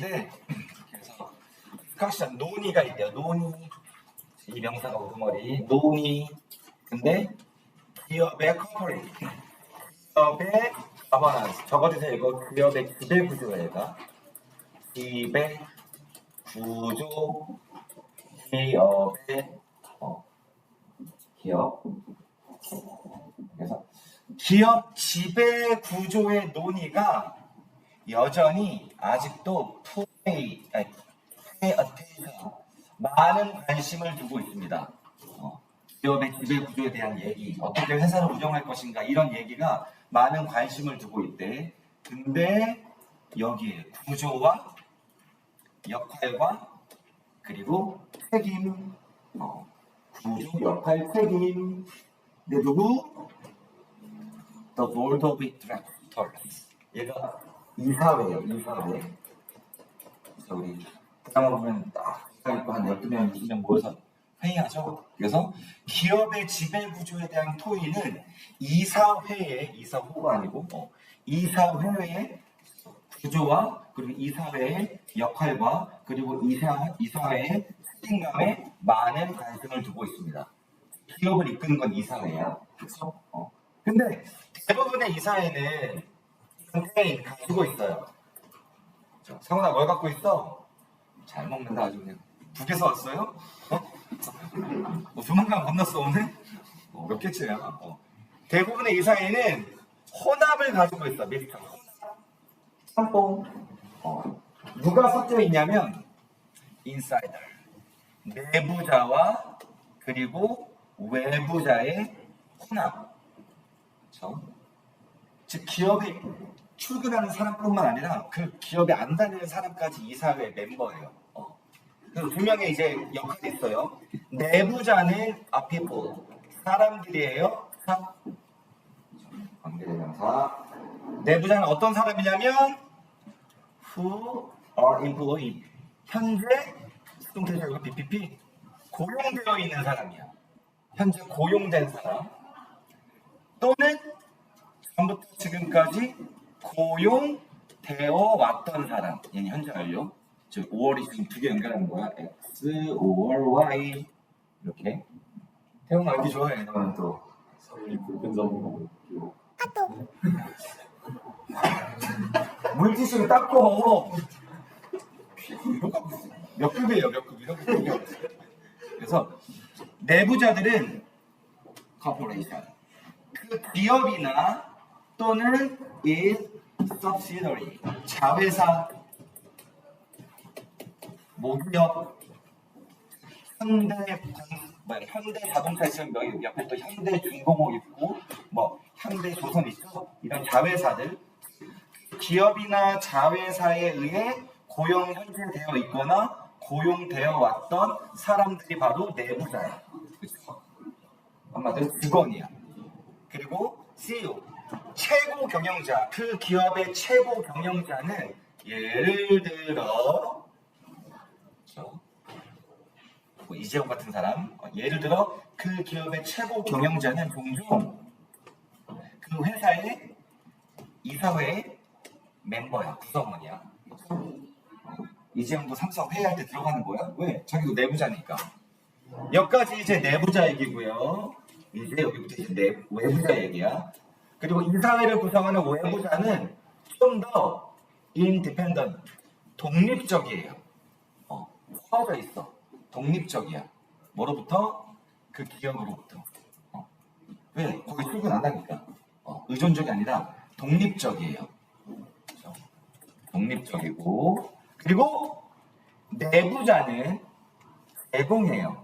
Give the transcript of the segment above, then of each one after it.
네. 그래서 딕스커션 논의가 있대요. 논의. 이 명사가 우두머리. 논의. 근데 기업의 커퍼레이트. 기업의 가버넌스. 적어주세요. 이거 기업의 지배 구조예요. 지배 구조 기업의 어, 기업. 그래서 기업 지배 구조의 논의가 여전히 아직도 플레이, 아니, 어텐션, 많은 관심을 두고 있습니다. 어, 기업의 지배 구조에 대한 얘기, 어떻게 회사를 운영할 것인가 이런 얘기가 많은 관심을 두고 있대. 근데 여기에 구조와 역할과 그리고 책임, 어, 구조, 역할, 책임. 근데 누구? The Board of Directors. 얘가 이사회예요, 이사회. 그래서 우리 드라마 보면 딱 이사 있고 한 12명, 20명 모여서 회의하죠. 그래서 기업의 지배 구조에 대한 토의는 이사회의 이사호가 아니고 어, 이사회의 구조와 그리고 이사회의 역할과 그리고 이사, 이사회의 책임감에 많은 관심을 두고 있습니다. 기업을 이끄는 건 이사회야. 그렇죠? 어. 근데 대부분의 이사회는 캠페인 가지고 있어요. 저, 상훈아 뭘 갖고 있어? 잘 먹는다 아주 그냥. 북에서 왔어요? 어? 뭐 조만간 건넜어 오늘? 어, 몇 개째야? 어. 대부분의 이사회는 혼합을 가지고 있어. 혼합. 짬뽕. 어. 누가 섞여 있냐면 인사이더. 내부자와 그리고 외부자의 혼합. 그렇죠? 즉 기업에 출근하는 사람뿐만 아니라 그 기업에 안 다니는 사람까지 이사회 멤버예요. 어. 그래서 두 명의 이제 역할이 있어요. 내부자는 a people 사람들이에요. 사 관계대명사. 내부자는 어떤 사람이냐면 who are employed 현재 수동태적으로 BPP 고용되어 있는 사람이야. 현재 고용된 사람 또는 전부터 지금까지 고용되어 왔던 사람 얘는 현재 완료 즉 5월이 지금 두 개 연결하는 거야. X, 5월, Y. 이렇게. 태용 알기 좋아해 너는 또. 사람이 불편 잡는 거 물티슈를 닦고. 몇 급이에요 몇 급? 이렇게 급이에요. 그래서 내부자들은 corporation. 그 기업이나 또는 is subsidiary 자회사 모기업 현대 뭐 현대 자동차 있으면 여기 옆에 또 현대 중공업 있고 뭐 현대 조선 있어 이런 자회사들 기업이나 자회사에 의해 고용 현재 되어 있거나 고용되어 왔던 사람들이 바로 내부자야. 그렇죠? 한마디로 직원이야. 그리고 CEO, 최고 경영자. 그 기업의 최고 경영자는 예를 들어? 뭐 이재용 같은 사람. 어, 예를 들어 그 기업의 최고 경영자는 종종 그 회사의 이사회의 멤버야, 구성원이야. 이재용도 삼성 회의할 때 들어가는 거야? 왜? 자기도 내부자니까. 여기까지 이제 내부자 얘기고요. 이제 여기부터 이제 내, 외부자 얘기야. 그리고 이 사회를 구성하는 외부자는 좀 더 independent, 독립적이에요. 어, 퍼져 있어. 독립적이야. 뭐로부터? 그 기업으로부터. 어. 왜? 거기 출근 안 하니까. 어, 의존적이 아니라 독립적이에요. 그렇죠? 독립적이고 그리고 내부자는 제공해요.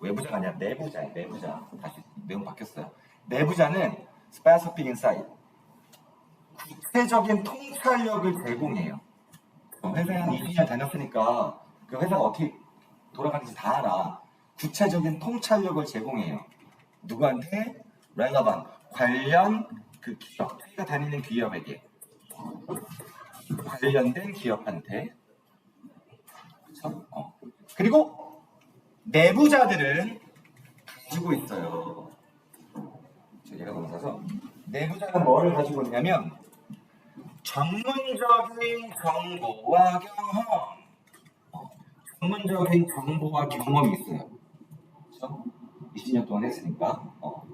외부자가 아니라 내부자예요. 내부자. 다시 내용 바뀌었어요. 내부자는 specific insight. 구체적인 통찰력을 제공해요. 회사에 한 20년 다녔으니까 그 회사가 어떻게 돌아가는지 다 알아. 구체적인 통찰력을 제공해요. 누구한테? relevant. 관련 그 기업, 회가 다니는 기업에게. 관련된 기업한테. 어. 그리고 내부자들은 가지고 있어요. 저 얘가 넘어서서 내부자는 뭘 가지고 있냐면 전문적인 정보와 경험. 어, 전문적인 정보와 경험이 있어요. 그렇죠? 20년 동안 했으니까. 어.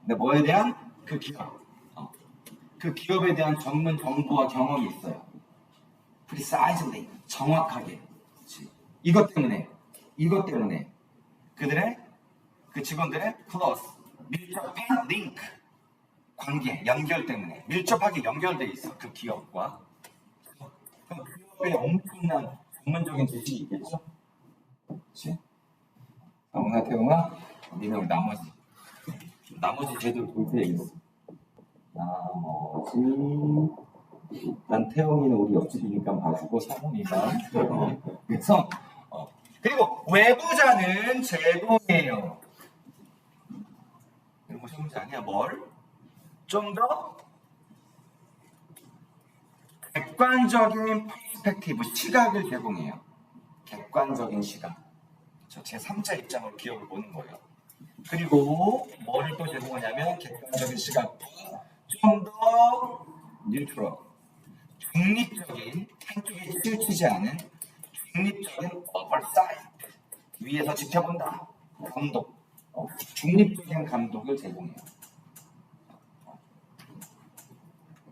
근데 뭐에 대한 그 기업, 어. 그 기업에 대한 전문 정보와 경험이 있어요. precisely 정확하게. 그치? 이것 때문에, 이것 때문에 그들의 그 직원들의 close 밀접한 링크 관계 연결 때문에 밀접하게 연결돼 있어 그 기업과. 그럼 기업에 엄청난 전문적인 지식이 있겠죠? 그렇지? 성훈아 태웅아 우리 나머지 나머지 제대로 공부해야겠어. 나머지. 일단 태웅이는 우리 옆집이니까 봐주고 상훈이만 어, 그래서 어, 그리고 외부자는 제공해요 거 시험 문제 아니야 뭘? 좀 더 객관적인 퍼스펙티브 시각을 제공해요. 객관적인 시각. 저 제3자 입장으로 기업을 보는 거예요. 그리고 뭐를 또 제공하냐면 객관적인 시각과 좀더 뉴트럴, 중립적인 한쪽에 치우치지 않은 중립적인 오버사이트 위에서 지켜본다 감독, 어, 중립적인 감독을 제공해요.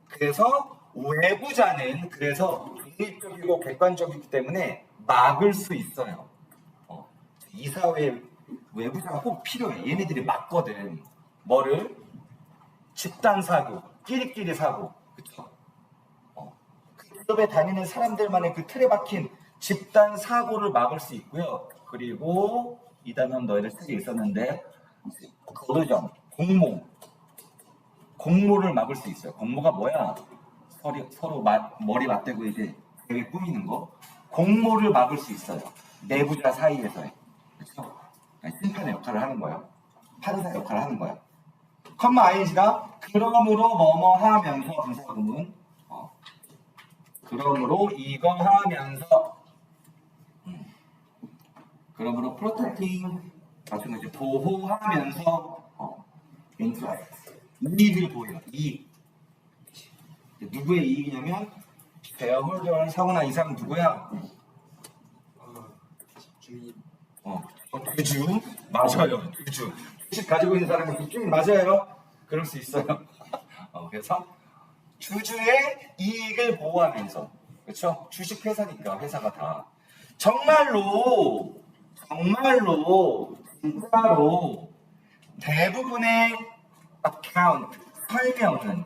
그래서 외부자는 그래서 중립적이고 객관적이기 때문에 막을 수 있어요. 어, 이 사회에 외부자가 꼭 필요해. 얘네들이 막거든. 뭐를? 집단 사고, 끼리끼리 사고, 그쵸? 어, 그 기업에 다니는 사람들만의 그 틀에 박힌 집단 사고를 막을 수 있고요. 그리고 이 단어는 너희들 쓰기 있었는데 거르점, 공모, 공모를 막을 수 있어요. 공모가 뭐야? 서로, 서로 마- 머리 맞대고 이제 계획 꾸미는 거. 공모를 막을 수 있어요. 내부자 사이에서의. 그렇죠? 심판의 역할을 하는 거예요. 판사 역할을 하는 거예요. 컴마 ing가 그러므로 뭐뭐 하면서 분사 구문. 어. 그러므로 이거 하면서 음. 그러므로 프로텍팅 같은 거 이제 보호하면서 어. 인트라이트 이익을 보여요. 이익. 누구의 이익이냐면 베어홀더는 사고나 이상 누구야? 어, 어, 주주 맞아요. 주주 주식 가지고 있는 사람은 주인 맞아요. 그럴 수 있어요. 어, 그래서 주주의 이익을 보호하면서 그렇죠? 주식 회사니까 회사가 다 정말로 정말로 진짜로 대부분의 어카운트 설명은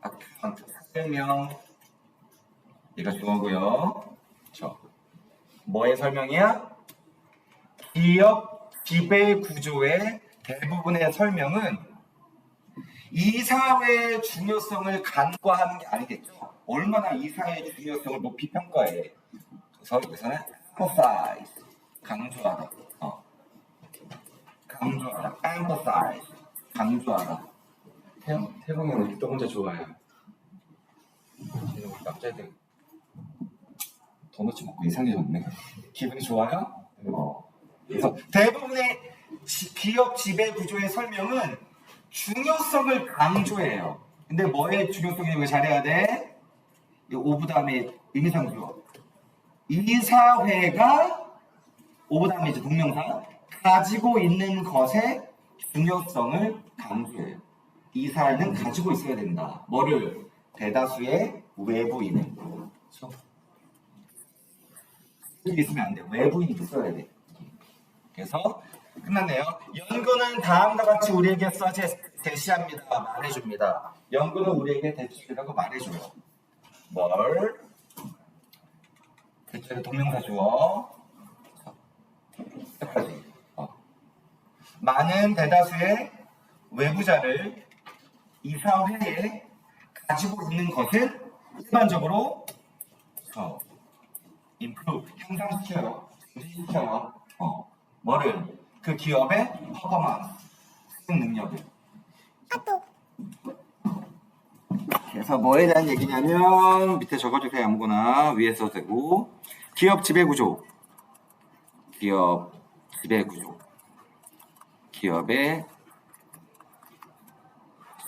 어카운트 설명 이거 중요하고요. 저 뭐의 설명이야? 기업 지배 구조의 대부분의 설명은 이 사회의 중요성을 간과하는 게 아니겠죠. 얼마나 이 사회의 중요성을 높이 평가해. 그래서 여기서는 emphasize 강조하다. 어. 강조하다. emphasize 강조하다. 태영 태영이 형또 혼자 좋아해요. 이런 우리 남자애들 도넛 먹고 이상해졌네. 기분이 좋아요? 어. 대부분의 지- 기업 지배 구조의 설명은 중요성을 강조해요. 근데 뭐의 중요성이 왜 잘해야 돼? 이 오브 다음에 의미상주어. 이 사회가 오브 다음에 이제 동명사 가지고 있는 것의 중요성을 강조해요. 이 사회는 가지고 있어야 된다. 뭐를 대다수의 외부인을. 그렇죠? 있으면 안 돼. 외부인이 있어야 돼. 그래서 끝났네요. 연구는 다음과 같이 우리에게 써제 대시합니다. 말해줍니다. 연구는 우리에게 대시라고 말해줘요. 뭘? 대체로 동명사 주어. 어. 많은 대다수의 외부자를 이 사회에 가지고 있는 것은 일반적으로 어, improve, 향상시켜요. 증진시켜요. 어, 뭐를? 그 기업의 퍼포먼스, 능력을. 그래서 뭐에 대한 얘기냐면 밑에 적어주세요 아무거나 위에 써도 되고 기업 지배구조 기업 지배구조 기업의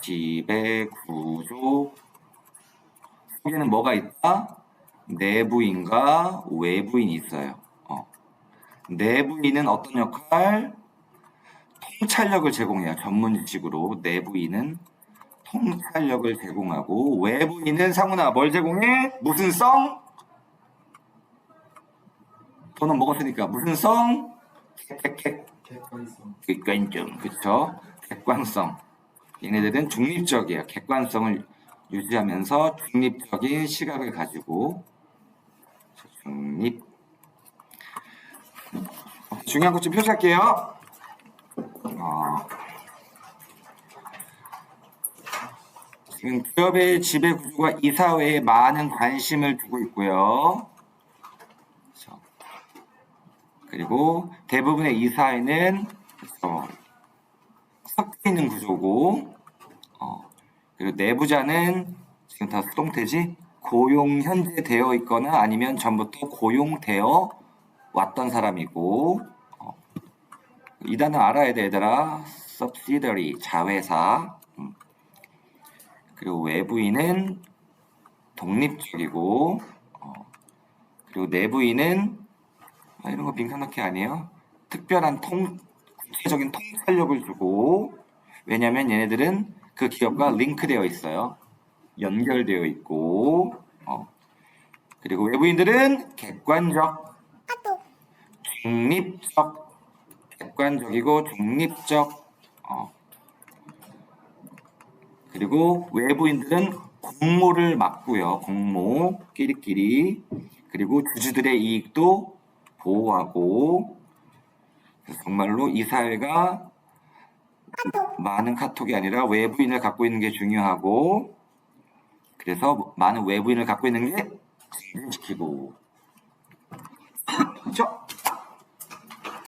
지배 구조 속에는 뭐가 있다? 내부인과 외부인이 있어요. 어. 내부인은 어떤 역할? 통찰력을 제공해요. 전문 지식으로 내부인은 통찰력을 제공하고 외부인은 상훈아 뭘 제공해? 무슨 성? 돈은 먹었으니까 무슨 성? 객관성. 객관점 그쵸? 객관성 얘네들은 중립적이에요. 객관성을 유지하면서 중립적인 시각을 가지고 중립 중요한 것 좀 표시할게요. 어, 지금 기업의 지배 구조가 이 사회에 많은 관심을 두고 있고요. 그렇죠. 그리고 대부분의 이 사회는 어, 섞여 있는 구조고, 어, 그리고 내부자는 지금 다 수동태지 고용 현재 되어 있거나 아니면 전부터 고용되어 왔던 사람이고, 어, 이 단어 알아야 돼 얘들아. subsidiary 자회사. 음. 그리고 외부인은 독립적이고, 어, 그리고 내부인은 아, 이런 거 빈칸 넣기 아니에요. 특별한 통, 구체적인 통찰력을 주고, 왜냐면 얘네들은 그 기업과 링크되어 있어요. 연결되어 있고, 어. 그리고 외부인들은 객관적, 중립적, 객관적이고 중립적, 어. 그리고 외부인들은 공모를 막고요. 공모, 끼리끼리. 그리고 주주들의 이익도 보호하고 정말로 이 사회가 많은 카톡이 아니라 외부인을 갖고 있는 게 중요하고 그래서 많은 외부인을 갖고 있는 게 지키고 그렇죠?